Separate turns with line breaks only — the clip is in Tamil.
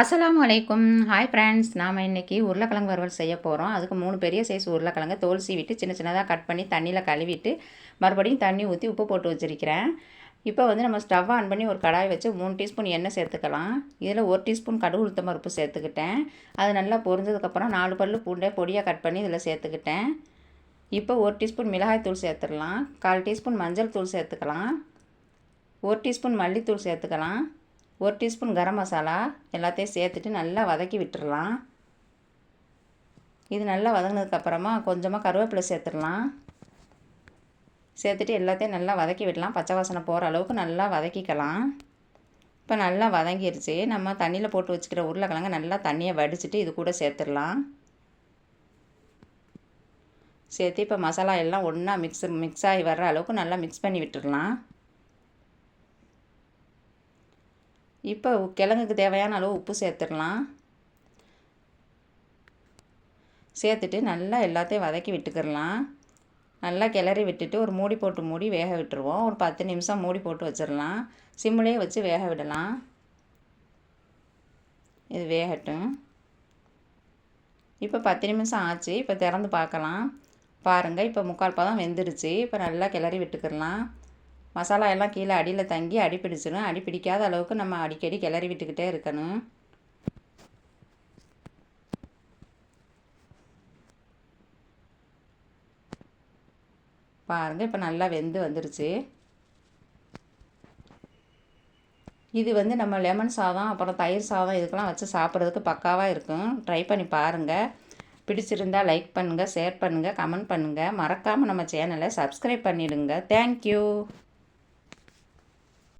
அஸ்லாம் வலைக்கும் ஹாய் ஃப்ரெண்ட்ஸ் நாம் இன்றைக்கி உருளைக்கிழங்கு வறுவல் செய்ய போகிறோம் அதுக்கு மூணு பெரிய சைஸ் உருளைக்கிழங்கு தோல் சீவிட்டு சின்ன சின்னதாக கட் பண்ணி தண்ணியில் கழுவிட்டு மறுபடியும் தண்ணி ஊற்றி உப்பு போட்டு வச்சுருக்கிறேன். இப்போ வந்து நம்ம ஸ்டவ் ஆன் பண்ணி ஒரு கடாய் வச்சு மூணு டீஸ்பூன் எண்ணெய் சேர்த்துக்கலாம். இதில் ஒரு டீஸ்பூன் கடுகு உளுத்தம் பருப்பு சேர்த்துக்கிட்டேன். அது நல்லா பொரிஞ்சதுக்கப்புறம் நாலு பல்லு பூண்டை பொடியாக கட் பண்ணி இதில் சேர்த்துக்கிட்டேன். இப்போ ஒரு டீஸ்பூன் மிளகாய் தூள் சேர்த்துடலாம். கால் டீஸ்பூன் மஞ்சள் தூள் சேர்த்துக்கலாம். ஒரு டீஸ்பூன் மல்லித்தூள் சேர்த்துக்கலாம். ஒரு டீஸ்பூன் கரம் மசாலா எல்லாத்தையும் சேர்த்துட்டு நல்லா வதக்கி விட்டுடலாம் இது நல்லா வதங்கினதுக்கப்புறமா கொஞ்சமாக கருவேப்பிலை சேர்த்துடலாம். சேர்த்துட்டு எல்லாத்தையும் நல்லா வதக்கி விடலாம். பச்சை வாசனை போகிற அளவுக்கு நல்லா வதக்கிக்கலாம். இப்போ நல்லா வதங்கிருச்சு. நம்ம தண்ணியில் போட்டு வச்சுக்கிற உருளைக்கிழங்க நல்லா தண்ணியை வடிச்சிட்டு இது கூட சேர்த்துடலாம். சேர்த்து இப்போ மசாலா எல்லாம் ஒன்றா மிக்ஸ் மிக்ஸ் ஆகி வர்ற அளவுக்கு நல்லா மிக்ஸ் பண்ணி விட்டுடலாம். இப்போ கிழங்குக்கு தேவையான அளவு உப்பு சேர்த்துடலாம். சேர்த்துட்டு நல்லா எல்லாத்தையும் வதக்கி விட்டுக்கிடலாம். நல்லா கிளறி விட்டுட்டு ஒரு மூடி போட்டு மூடி வேக விட்டுருவோம். ஒரு பத்து நிமிஷம் மூடி போட்டு வச்சிடலாம். சிம்மிலே வச்சு வேக விடலாம். இது வேகட்டும். இப்போ பத்து நிமிஷம் ஆச்சு. இப்போ திறந்து பார்க்கலாம். பாருங்கள் இப்போ முக்கால் பதம் வெந்துடுச்சு. இப்போ நல்லா கிளறி விட்டுக்கிடலாம். மசாலா எல்லாம் கீழே அடியில் தங்கி அடி பிடிச்சிடும் அடி பிடிக்காத அளவுக்கு நம்ம அடிக்கடி கிளறி விட்டுக்கிட்டே இருக்கணும். பாருங்கள் இப்போ நல்லா வெந்து வந்துருச்சு. இது வந்து நம்ம லெமன் சாதம் அப்புறம் தயிர் சாதம் இதுக்கெல்லாம் வச்சு சாப்பிட்றதுக்கு பக்காவாக இருக்கும். ட்ரை பண்ணி பாருங்கள் பிடிச்சிருந்தால் லைக் பண்ணுங்கள் ஷேர் பண்ணுங்கள் கமெண்ட் பண்ணுங்கள் மறக்காமல் நம்ம சேனலை சப்ஸ்கிரைப் பண்ணிவிடுங்க தேங்க்யூ